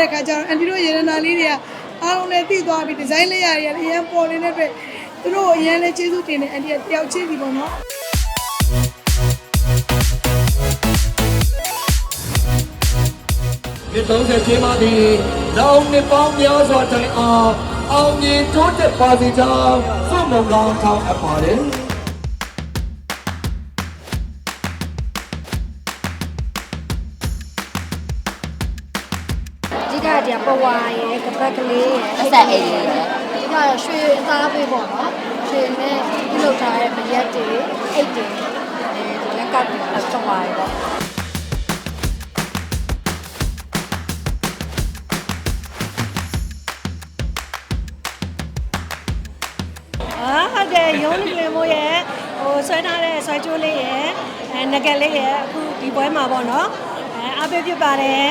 တဲ့ခါကျတော့အန်တီတို့ရေရနာလေးတွေကအားလုံးလည်းသိသွားပြီဒီဇိုင်းလေးရတွေလည်းအရင်ပေါ်နေတဲ့အတွက်သူတို့ကိုအရင်လည်းကျေးဇူးတင်တယ်အန်တီကတယောက်ချင်းစီပေါ့နော်ဒီ30ချင်းမှဒီလောင်နှစ်ပေါင်းများစွာတိုင်အောင်အောင်မြင်တိုးတက်ပါစေကြောင်းဆုမွန်ကောင်းထောင်းအပ်ပါတယ် အဓိကကပဝါရယ်ကပတ်ကလေးရယ်အဆက်အိမ်လေးရယ်အဓိကရွှေအသားပေးပေါ့နော်ရွှေနဲ့ပြုလုပ်ထားတဲ့မရက်တွေအိတ်တွေအဲဒီလက်ကပ်ပြီးတော့ချက်သွားရပေါ့အာဟုတ်တယ်ရုံးနေတယ်မို့ရဲ့ဟိုဆွဲထားတဲ့ဆွဲကြိုးလေးရဲ့အဲငကက်လေးရဲ့အခုဒီပွဲမှာပေါ့နော်အဲအားပေးဖြစ်ပါတယ်